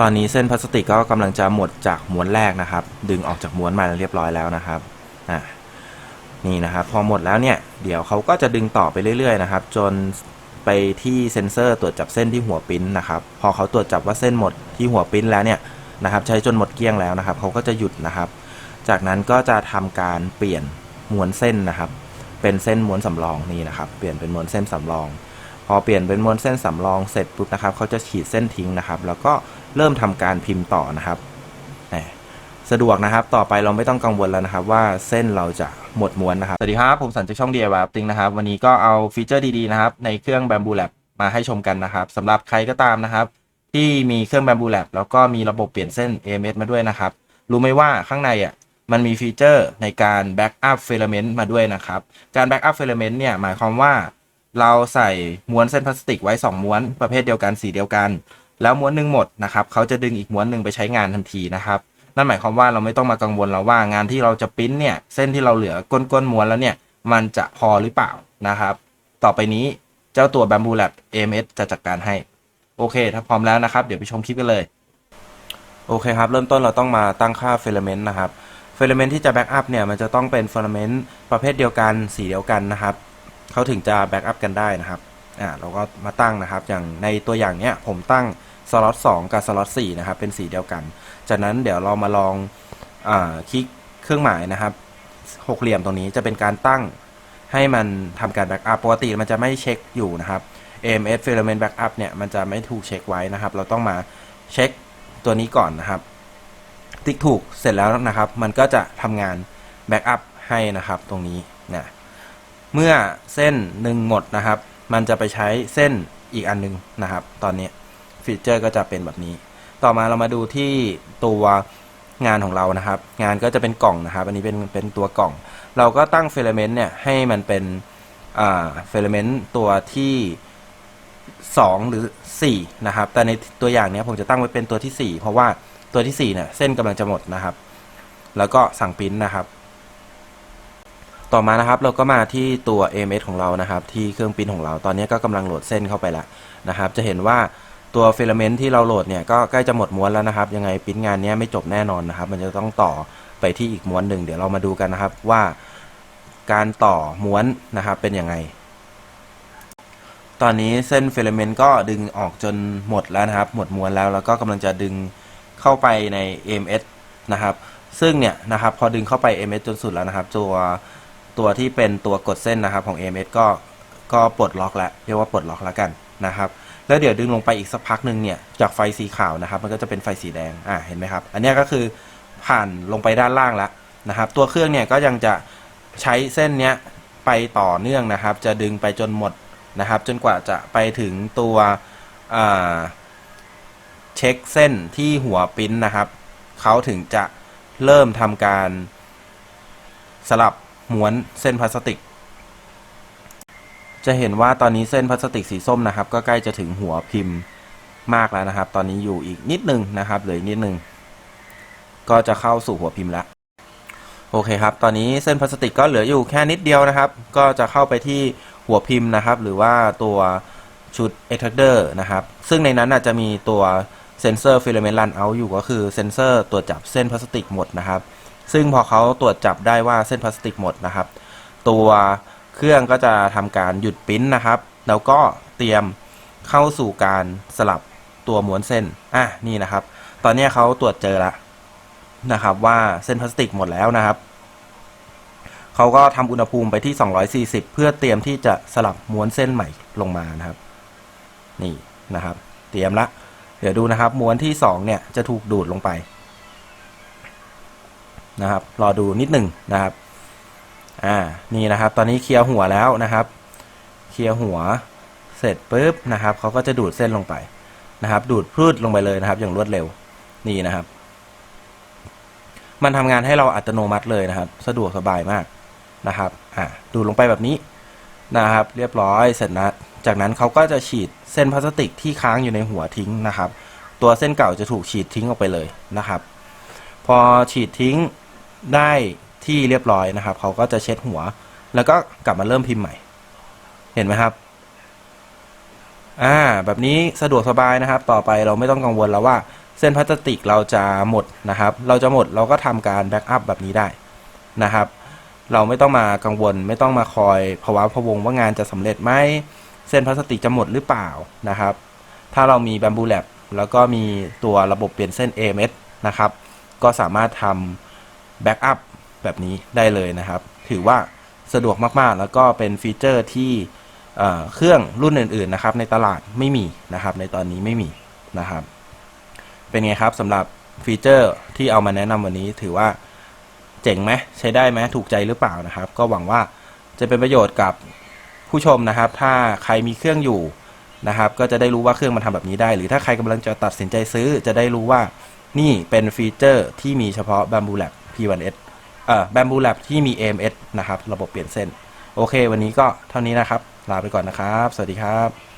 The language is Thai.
ตอนนี้เส้นพลาสติกก็กำลังจะหมดจากม้วนแรกนะครับ ดึงออกจากม้วนมาเรียบร้อยแล้วนะครับอะนี่นะครับ พอหมดแล้วเนี่ยเดี๋ยวเขาก็จะดึงต่อไปเรื่อยๆนะครับ จนไปที่เซ็นเซอร์ตรวจจับเส้นที่หัวปิ้นนะครับ พอเขาตรวจจับว่าเส้นหมดที่หัวปิ้นแล้วเนี่ยนะครับใช้จนหมดเกลี้ยงแล้วนะครับเขาก็จะหยุดนะครับ จากนั้นก็จะทำการเปลี่ยนม้วนเส้นนะครับ เป็นเส้นม้วนสำรองนี่นะครับ เปลี่ยนเป็นม้วนเส้นสำรอง พอเปลี่ยนเป็นม้วนเส้นสำรองเสร็จปุ๊บนะครับเขาจะขีดเส้นทิ้งนะครับ แล้วก็ เริ่มทำการพิมพ์ต่อนะครับสะดวกนะครับต่อไปเราไม่ต้องกังวลแล้วนะครับ ว่าเส้นเราจะหมดม้วนนะครับ สวัสดีครับ ผมสันจากช่อง DIY Upting นะครับ วันนี้ก็เอาฟีเจอร์ดีๆนะครับ ในเครื่อง Bamboo Lab มาให้ชมกันนะครับสำหรับใครก็ตามนะครับ ที่มีเครื่อง Bamboo Lab แล้วก็มีระบบเปลี่ยนเส้น AMS มาด้วยนะครับ รู้ไหมว่าข้างในอะมันมีฟีเจอร์ในการแบ็กอัพเฟลเมนต์มาด้วยนะครับ การแบ็กอัพเฟลเมนต์เนี่ยหมายความว่า เราใส่ม้วนเส้นพลาสติกไว้ 2 ม้วนประเภทเดียวกันสีเดียวกัน แล้วม้วนหนึ่งหมดนะครับเขาจะดึงอีกม้วนหนึ่งไปใช้งานทันทีนะครับ นั่นหมายความว่าเราไม่ต้องมากังวลแล้วว่างานที่เราจะปิ้นเนี่ยเส้นที่เราเหลือก้นก้นม้วนแล้วเนี่ยมันจะพอหรือเปล่านะครับ ต่อไปนี้เจ้าตัว Bamboo Lab AMS จะจัดการให้ โอเค ถ้าพร้อมแล้วนะครับ เดี๋ยวไปชมคลิปกันเลย โอเคครับ เริ่มต้นเราต้องมาตั้งค่าฟิลเมนต์นะครับฟิลเมนต์ที่จะแบ็กอัพเนี่ยมันจะต้องเป็นฟิลเมนต์ประเภทเดียวกันสีเดียวกันนะครับเขาถึงจะแบ็กอัพกันได้นะครับอ่าเราก็มาตั้งนะครับ อย่างในตัวอย่างเนี้ยผมตั้ง สล็อต2กับสล็อต4นะครับเป็นสีเดียวกัน จากนั้นเดี๋ยวเรามาลองอคลิกเครื่องหมายนะครับหกเหลี่ยมตรงนี้จะเป็นการตั้งให้มันทำการแบ็กอัพปกติมันจะไม่เช็คอยู่นะครับ AMS Filament Backup เนี่ยมันจะไม่ถูกเช็คไว้นะครับ เราต้องมาเช็คตัวนี้ก่อนนะครับ ติ๊กถูกเสร็จแล้วนะครับ มันก็จะทำงานแบ็กอัพให้นะครับตรงนี้นะเมื่อเส้นหนึ่งหมดนะครับ มันจะไปใช้เส้นอีกอันหนึงนะครับ ตอนนี้ ฟีเจอร์ก็จะเป็นแบบนี้ ต่อมาเรามาดูที่ตัวงานของเรานะครับ งานก็จะเป็นกล่องนะครับ อันนี้เป็นเป็นตัวกล่อง เราก็ตั้งเฟลเมนต์เนี่ยให้มันเป็นอ่าฟิลเมนต์ตัวที่ 2 หรือ 4 นะครับ แต่ในตัวอย่างเนี้ยผมจะตั้งไว้เป็นตัวที่ 4 เพราะว่าตัวที่4เนี่ยเส้นกำลังจะหมดนะครับ แล้วก็สั่งปริ้นนะครับ ต่อมานะครับเราก็มาที่ตัว AMS ของเรานะครับ ที่เครื่องปริ้นของเรา ตอนนี้ก็กำลังโหลดเส้นเข้าไปแล้วนะครับ จะเห็นว่า ตัวฟิลเมนต์ที่เราโหลดเนี่ยก็ใกล้จะหมดม้วนแล้วนะครับ ยังไงปิ้นงานนี้ไม่จบแน่นอนนะครับ มันจะต้องต่อไปที่อีกม้วนหนึ่งเดี๋ยวเรามาดูกันนะครับว่าการต่อม้วนนะครับเป็นยังไง ตอนนี้เส้นฟิลเมนต์ก็ดึงออกจนหมดแล้วนะครับ หมดม้วนแล้วแล้วก็กำลังจะดึงเข้าไปใน AMS นะครับซึ่งเนี่ยนะครับพอดึงเข้าไป AMS จนสุดแล้วนะครับ ตัวตัวที่เป็นตัวกดเส้นนะครับของ AMS ก็ก็ปลดล็อกแล้วเรียกว่าปลดล็อกแล้วกันนะครับ แล้วเดี๋ยวดึงลงไปอีกสักพักหนึ่งเนี่ยจากไฟสีขาวนะครับ มันก็จะเป็นไฟสีแดงอ่าเห็นไหมครับ อันนี้ก็คือผ่านลงไปด้านล่างแล้วนะครับ ตัวเครื่องเนี่ยก็ยังจะใช้เส้นเนี้ยไปต่อเนื่องนะครับ จะดึงไปจนหมดนะครับ จนกว่าจะไปถึงตัวเช็คเส้นที่หัวปริ้นนะครับเขาถึงจะเริ่มทำการสลับม้วนเส้นพลาสติก จะเห็นว่าตอนนี้เส้นพลาสติกสีส้มนะครับ ก็ใกล้จะถึงหัวพิมพ์มากแล้วนะครับ ตอนนี้อยู่อีกนิดนึงนะครับเหลืออีกนิดนึง ก็จะเข้าสู่หัวพิมพ์แล้วโอเคครับ ตอนนี้เส้นพลาสติกก็เหลืออยู่แค่นิดเดียวนะครับ ก็จะเข้าไปที่หัวพิมพ์นะครับ หรือว่าตัวชุด extruder นะครับ ซึ่งในนั้นน่ะจะมีตัวเซนเซอร์ filament run out อยู่ก็คือเซนเซอร์ตรวจจับเส้นพลาสติกหมดนะครับ ซึ่งพอเขาตรวจจับได้ว่าเส้นพลาสติกหมดนะครับ ตัว เครื่องก็จะทำการหยุดปริ้นนะครับ แล้วก็เตรียมเข้าสู่การสลับตัวม้วนเส้น อะ นี่นะครับ ตอนนี้เขาตรวจเจอแล้วนะครับ ว่าเส้นพลาสติกหมดแล้วนะครับ เขาก็ทำอุณหภูมิไปที่ 240 เพื่อเตรียมที่จะสลับม้วนเส้นใหม่ลงมานะครับ นี่นะครับ เตรียมละ เดี๋ยวดูนะครับ ม้วนที่ 2 เนี่ยจะถูกดูดลงไปนะครับ รอดูนิดหนึ่งนะครับ อ่านี่นะครับ ตอนนี้เคลียร์หัวแล้วนะครับ เคลียร์หัวเสร็จปุ๊บนะครับเขาก็จะดูดเส้นลงไปนะครับ ดูดพืดลงไปเลยนะครับ อย่างรวดเร็วนี่นะครับ มันทำงานให้เราอัตโนมัติเลยนะครับ สะดวกสบายมากนะครับอ่าดูดลงไปแบบนี้นะครับ เรียบร้อยเสร็จนะจากนั้นเขาก็จะฉีดเส้นพลาสติกที่ค้างอยู่ในหัวทิ้งนะครับ ตัวเส้นเก่าจะถูกฉีดทิ้งออกไปเลยนะครับ พอฉีดทิ้งได้ ที่เรียบร้อยนะครับ เขาก็จะเช็ดหัว แล้วก็กลับมาเริ่มพิมพ์ใหม่ เห็นไหมครับ อ่า แบบนี้สะดวกสบายนะครับ ต่อไปเราไม่ต้องกังวลแล้วว่า เส้นพลาสติกเราจะหมดนะครับ เราจะหมดเราก็ทำการแบ็กอัพแบบนี้ได้นะครับ เราไม่ต้องมากังวล ไม่ต้องมาคอยภาวะพวงว่างานจะสำเร็จไหมเส้นพลาสติกจะหมดหรือเปล่านะครับ ถ้าเรามี Bamboo Lab แล้วก็มีตัวระบบเปลี่ยนเส้น AMS นะครับ ก็สามารถทำแบ็กอัพ แบบนี้ได้เลยนะครับ ถือว่าสะดวกมากๆ แล้วก็เป็นฟีเจอร์ที่เเครื่องรุ่นอื่นๆนะครับในตลาดไม่มีนะครับ ในตอนนี้ไม่มีนะครับ เป็นไงครับสำหรับฟีเจอร์ที่เอามาแนะนำวันนี้ถือว่าเจ๋งไหมใช้ได้ไหมถูกใจหรือเปล่านะครับ ก็หวังว่าจะเป็นประโยชน์กับผู้ชมนะครับ ถ้าใครมีเครื่องอยู่นะครับ ก็จะได้รู้ว่าเครื่องมันทำแบบนี้ได้ หรือถ้าใครกำลังจะตัดสินใจซื้อ จะได้รู้ว่านี่เป็นฟีเจอร์ที่มีเฉพาะ Bamboo Lab P1S เอ่อแบมบูแลบที่มี AMS นะครับ ระบบเปลี่ยนเส้น โอเค วันนี้ก็เท่านี้นะครับ ลาไปก่อนนะครับ สวัสดีครับ